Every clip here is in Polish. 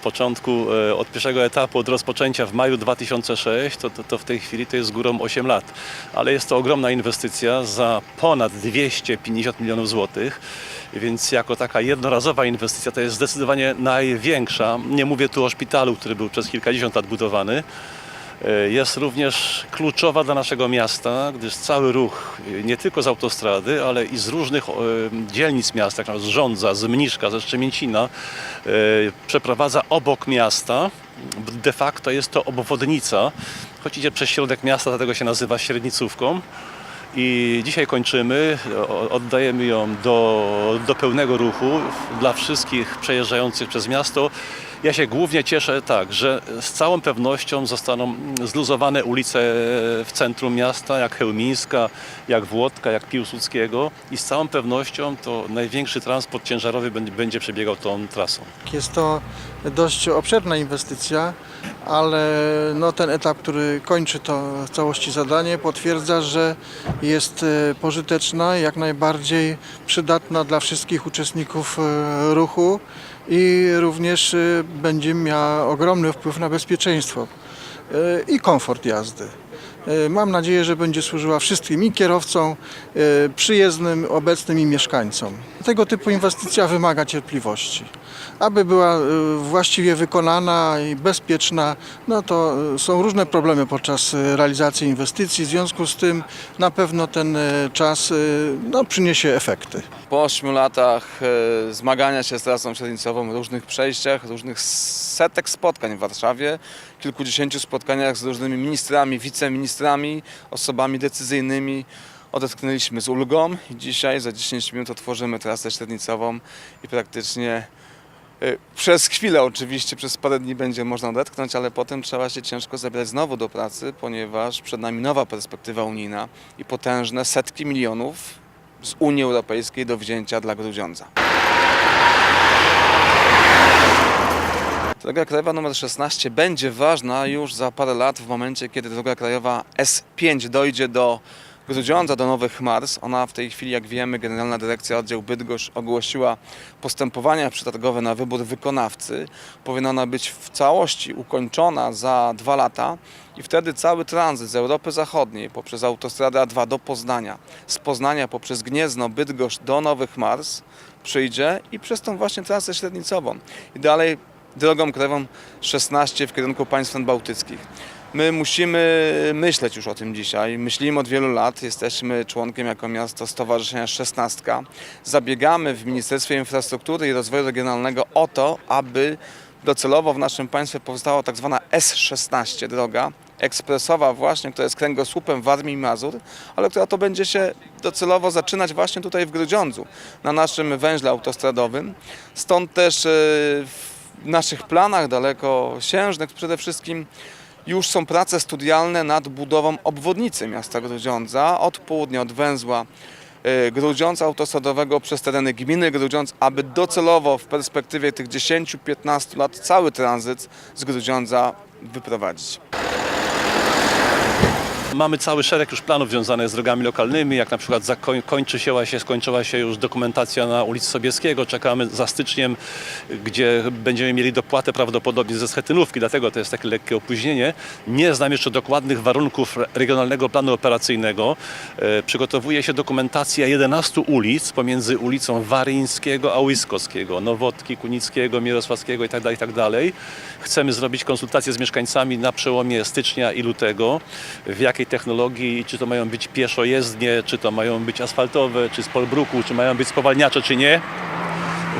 początku, e, od pierwszego etapu, od rozpoczęcia w maju 2006, to, to, to w tej chwili to jest górą 8 lat. Ale jest to ogromna inwestycja za ponad 250 milionów złotych, więc jako taka jednorazowa inwestycja to jest zdecydowanie największa. Nie mówię tu o szpitalu, który był przez kilkadziesiąt lat budowany. E, Jest również kluczowa dla naszego miasta, gdyż cały ruch e, nie tylko z autostrady, ale i z różnych e, dzielnic miasta, z Rządza, z Mniszka, ze Szczemięcina, przeprowadza obok miasta. De facto jest to obwodnica, choć idzie przez środek miasta, dlatego się nazywa średnicówką. I dzisiaj kończymy, oddajemy ją do, do pełnego ruchu dla wszystkich przejeżdżających przez miasto. Ja się głównie cieszę tak, że z całą pewnością zostaną zluzowane ulice w centrum miasta, jak Chełmińska, jak Włodka, jak Piłsudskiego i z całą pewnością to największy transport ciężarowy będzie, przebiegał tą trasą. Jest to dość obszerna inwestycja, ale no, ten etap, który kończy to w całości zadanie, potwierdza, że jest e, pożyteczna, jak najbardziej przydatna dla wszystkich uczestników e, ruchu i również e, będzie miała ogromny wpływ na bezpieczeństwo e, i komfort jazdy. E, Mam nadzieję, że będzie służyła wszystkim i kierowcom, e, przyjezdnym, obecnym i mieszkańcom. Tego typu inwestycja wymaga cierpliwości. Aby była e, właściwie wykonana i bezpieczna, no to są różne problemy podczas realizacji inwestycji. W związku z tym na pewno ten czas no, przyniesie efekty. Po ośmiu latach zmagania się z trasą średnicową w różnych przejściach, różnych setek spotkań w Warszawie, kilkudziesięciu spotkaniach z różnymi ministrami, wiceministrami, osobami decyzyjnymi, odetchnęliśmy z ulgą i dzisiaj za 10 minut otworzymy trasę średnicową i praktycznie e, przez chwilę oczywiście, przez parę dni będzie można odetchnąć, ale potem trzeba się ciężko zabierać znowu do pracy, ponieważ przed nami nowa perspektywa unijna i potężne setki milionów z Unii Europejskiej do wzięcia dla Grudziądza. Droga krajowa numer 16 będzie ważna już za parę lat, w momencie kiedy droga krajowa S5 dojdzie do Grudziądza, do Nowych Mars. Ona w tej chwili, jak wiemy, Generalna Dyrekcja Oddział Bydgoszcz ogłosiła postępowania przetargowe na wybór wykonawcy. Powinna ona być w całości ukończona za dwa lata i wtedy cały tranzyt z Europy Zachodniej poprzez autostradę A2 do Poznania, z Poznania poprzez Gniezno, Bydgoszcz do Nowych Mars przyjdzie i przez tą właśnie trasę średnicową i dalej drogą krajową 16 w kierunku państw bałtyckich. My musimy myśleć już o tym dzisiaj. Myślimy od wielu lat. Jesteśmy członkiem jako miasto Stowarzyszenia 16. Zabiegamy w Ministerstwie Infrastruktury i Rozwoju Regionalnego o to, aby docelowo w naszym państwie powstała tak zwana S16 droga ekspresowa właśnie, która jest kręgosłupem Warmii i Mazur, ale która to będzie się docelowo zaczynać właśnie tutaj w Grudziądzu, na naszym węźle autostradowym. Stąd też e, w naszych planach dalekosiężnych przede wszystkim już są prace studialne nad budową obwodnicy miasta Grudziądza od południa, od węzła e, Grudziądza autostradowego przez tereny gminy Grudziądz, aby docelowo w perspektywie tych 10-15 lat cały tranzyt z Grudziądza wyprowadzić. Mamy cały szereg już planów związanych z drogami lokalnymi, jak na przykład zakoń, kończy się, się, skończyła się już dokumentacja na ulicy Sobieskiego. Czekamy za styczniem, gdzie będziemy mieli dopłatę prawdopodobnie ze schetynówki, dlatego to jest takie lekkie opóźnienie. Nie znam jeszcze dokładnych warunków regionalnego planu operacyjnego. E, przygotowuje się dokumentacja 11 ulic pomiędzy ulicą Waryńskiego a Łyskowskiego, Nowotki, Kunickiego, Mirosławskiego itd. itd. Chcemy zrobić konsultacje z mieszkańcami na przełomie stycznia i lutego, w jakiej technologii, czy to mają być pieszojezdnie, czy to mają być asfaltowe, czy z polbruku, czy mają być spowalniacze, czy nie.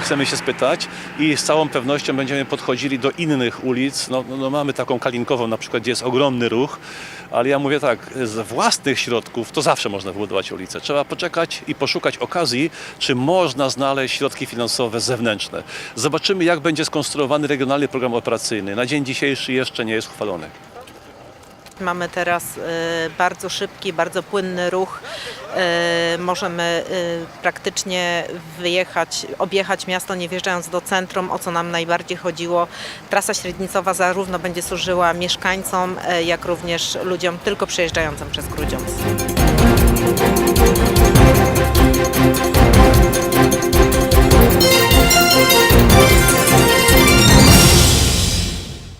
Chcemy się spytać i z całą pewnością będziemy podchodzili do innych ulic. No, no, no mamy taką kalinkową na przykład, gdzie jest ogromny ruch, ale ja mówię tak, z własnych środków to zawsze można wybudować ulicę. Trzeba poczekać i poszukać okazji, czy można znaleźć środki finansowe zewnętrzne. Zobaczymy, jak będzie skonstruowany regionalny program operacyjny. Na dzień dzisiejszy jeszcze nie jest uchwalony. Mamy teraz y, bardzo szybki, bardzo płynny ruch. Y, Możemy y, praktycznie wyjechać, objechać miasto nie wjeżdżając do centrum, o co nam najbardziej chodziło. Trasa średnicowa zarówno będzie służyła mieszkańcom, jak również ludziom tylko przejeżdżającym przez Grudziądz.